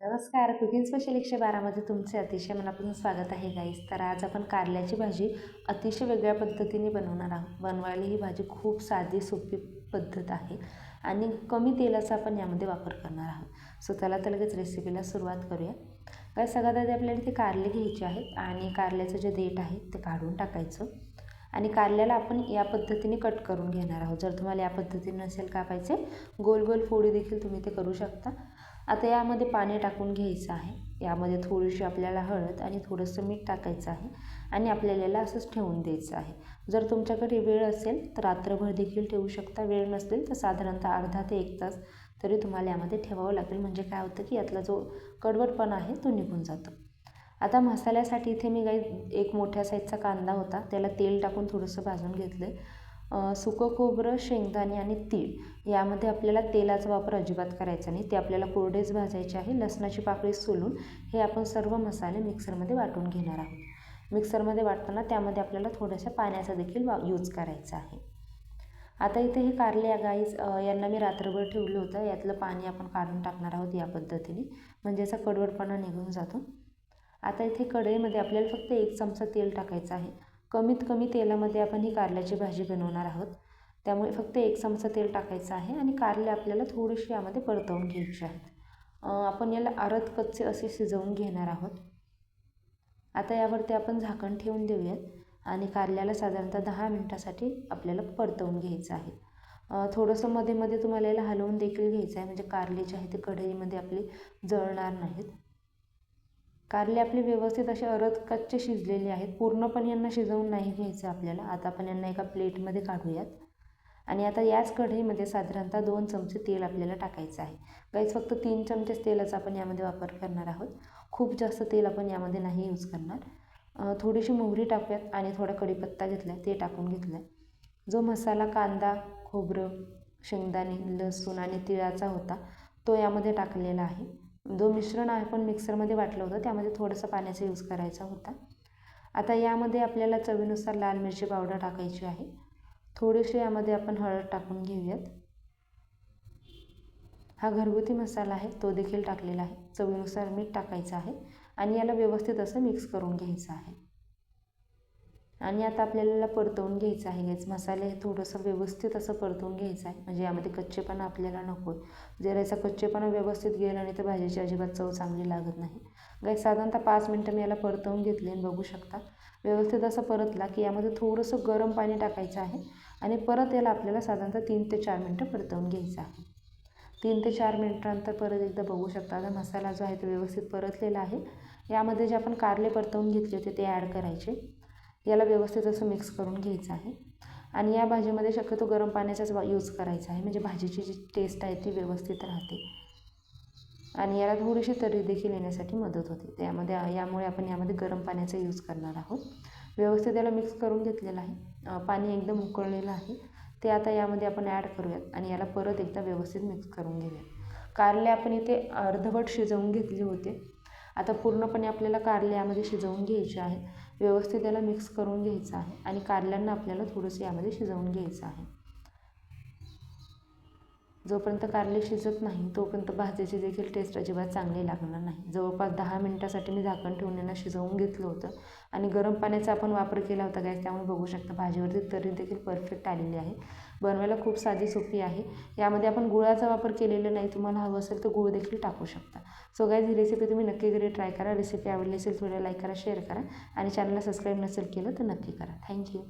नमस्कार cooking special एकशे बारामध्ये तुमचे अतिशय मनापासून स्वागत आहे गाईस तर आज आपण कारल्याची भाजी अतिशय वेगळ्या पद्धतीने बनवणार आहोत. बनवायला ही भाजी खूप साधी सोपी पद्धत आहे आणि कमी तेलाचा आपण यामध्ये वापर करणार आहोत. सो त्याला तर लगेच रेसिपीला सुरुवात करूया. काय सगळ्यात आधी आपल्याला ते कारले घ्यायचे आहेत आणि कारल्याचं जे देठ आहे ते काढून टाकायचं. आणि कारल्याला आपण या पद्धतीने कट करून घेणार आहोत. जर तुम्हाला या पद्धतीने नसेल कापायचे गोल गोल फोडी देखील तुम्ही ते करू शकता. आता यामध्ये पाणी टाकून घ्यायचं आहे. यामध्ये थोडीशी आपल्याला हळद आणि थोडंसं मीठ टाकायचं आहे आणि आपल्याला याला असंच ठेवून द्यायचं आहे. जर तुमच्याकडे वेळ असेल तर रात्रभर देखील ठेवू शकता. वेळ नसेल तर साधारणतः अर्धा ते एक तास तरी तुम्हाला यामध्ये ठेवावं लागेल. म्हणजे काय होतं की यातला जो कडवटपणा आहे तो निघून जातो. आता मसाल्यासाठी इथे मी काही एक मोठ्या साईजचा कांदा होता. त्याला तेल टाकून थोडंसं भाजून घेतलं आहे सुकं खोबरं शेंगदाणे आणि तीळ यामध्ये आपल्याला तेलाचा वापर अजिबात करायचा नाही. ते आपल्याला कोरडेच भाजायचे आहे. लसणाची पाकळी सोलून हे आपण सर्व मसाले मिक्सरमध्ये वाटून घेणार आहोत. मिक्सरमध्ये वाटताना त्यामध्ये आपल्याला थोड्याशा पाण्याचा देखील वा यूज करायचा आहे. आता इथे हे कारले या गाईज यांना मी रात्रभर ठेवलं होतं. यातलं पाणी आपण काढून टाकणार आहोत या पद्धतीने. म्हणजे याचा कडवडपणा निघून जातो. आता इथे कढईमध्ये आपल्याला फक्त एक चमचा तेल टाकायचं आहे. कमीत कमी तेलामध्ये आपण ही कारल्याची भाजी बनवणार आहोत. त्यामुळे फक्त एक चमचा तेल टाकायचं आहे आणि कारले आपल्याला थोडीशी यामध्ये परतवून घ्यायची आहेत. आपण याला आरत कच्चे असे शिजवून घेणार आहोत. आता यावरती आपण झाकण ठेवून देऊयात आणि कारल्याला साधारणतः दहा मिनटासाठी आपल्याला परतवून घ्यायचं आहे. थोडंसं मध्ये मध्ये तुम्हाला याला हलवून देखील घ्यायचं आहे. म्हणजे कारले जे आहे ते कढईमध्ये आपली जळणार नाहीत. कारले आपले व्यवस्थित असे अरद कच्चे शिजलेले आहेत. पूर्णपणे यांना शिजवून नाही घ्यायचं आपल्याला. आता आपण यांना एका प्लेटमध्ये काढूयात. आणि आता याच कढईमध्ये साधारणतः दोन चमचे तेल आपल्याला टाकायचं आहे. काहीच फक्त तीन चमचेच तेलाचा आपण यामध्ये वापर करणार आहोत. खूप जास्त तेल आपण यामध्ये नाही यूज करणार. थोडीशी मोहरी टाकूयात आणि थोडा कढीपत्ता घेतला आहे ते टाकून घेतलं आहे जो मसाला कांदा खोबरं शेंगदाणे लसूण आणि तिळाचा होता तो यामध्ये टाकलेला आहे. जो मिश्रण आपण मिक्सरमध्ये वाटलं होतं त्यामध्ये थोडंसं पाण्याचा यूज करायचा होता. आता यामध्ये आपल्याला चवीनुसार लाल मिरची पावडर टाकायची आहे. थोडीशी यामध्ये आपण हळद टाकून घेऊयात. हा घरगुती मसाला आहे तो देखील टाकलेला आहे. चवीनुसार मीठ टाकायचं आहे आणि याला व्यवस्थित असं मिक्स करून घ्यायचं आहे. आणि आता आपल्याला परतवून घ्यायचं आहे. हेच मसाले हे थोडंसं व्यवस्थित असं परतवून घ्यायचं आहे. म्हणजे यामध्ये कच्चेपणा आपल्याला नको. आहे जर याचा कच्चेपणा व्यवस्थित गेला नाही तर भाजीची अजिबात चव चांगली लागत नाही. गाय साधारणतः पाच मिनटं मी याला परतवून घेतले आणि बघू शकता. व्यवस्थित असं परतला की यामध्ये थोडंसं गरम पाणी टाकायचं आहे आणि परत याला आपल्याला साधारणतः तीन ते चार मिनटं परतवून घ्यायचं आहे. तीन ते चार मिनटानंतर परत एकदा बघू शकता. आता मसाला जो आहे तो व्यवस्थित परतलेला आहे. यामध्ये जे आपण कारले परतवून घेतले होते ते ॲड करायचे. याला व्यवस्थित असं मिक्स करून घ्यायचं आहे. आणि या भाजीमध्ये शक्यतो गरम पाण्याचाच यूज करायचा आहे. म्हणजे भाजीची जी टेस्ट आहे ती व्यवस्थित राहते. आणि याला थोडीशी तरी देखील येण्यासाठी मदत होते. त्यामध्ये यामुळे आपण यामध्ये गरम पाण्याचा यूज करणार आहोत. व्यवस्थित याला मिक्स करून घेतलेलं आहे. पाणी एकदम उकळलेलं आहे. ते आता यामध्ये आपण ॲड करूयात. आणि याला परत एकदा व्यवस्थित मिक्स करून घेऊयात. कारले आपण इथे अर्धवट शिजवून घेतले होते. आता पूर्णपणे आपल्याला कारले यामध्ये शिजवून घ्यायचे आहे व्यवस्थित त्याला मिक्स करून घ्यायचं आहे. आणि कारल्यांना आपल्याला थोडंसं यामध्ये शिजवून घ्यायचं आहे. जोपर्यंत कारले शिजत नाही तोपर्यंत भाजीची देखील टेस्ट अजिबात चांगली लागणार नाही. जवळपास दहा मिनटासाठी मी झाकण ठेवून यांना शिजवून घेतलं होतं आणि गरम पाण्याचा आपण वापर केला होता गॅस त्यामुळे बघू शकता भाजीवरती तरी देखील परफेक्ट आलेली आहे. बनवायला खूप साधी सोपी आहे. यामध्ये आपण गुळाचा वापर केलेला नाही तुम्हाला हवं असेल तर गुळ देखील टाकू शकता. सो गाईज ही रेसिपी तुम्ही नक्की घरी ट्राय करा. रेसिपी आवडली असेल थोड्या लाईक करा शेअर करा आणि चॅनलला सबस्क्राईब नसेल केलं तर नक्की करा. थँक्यू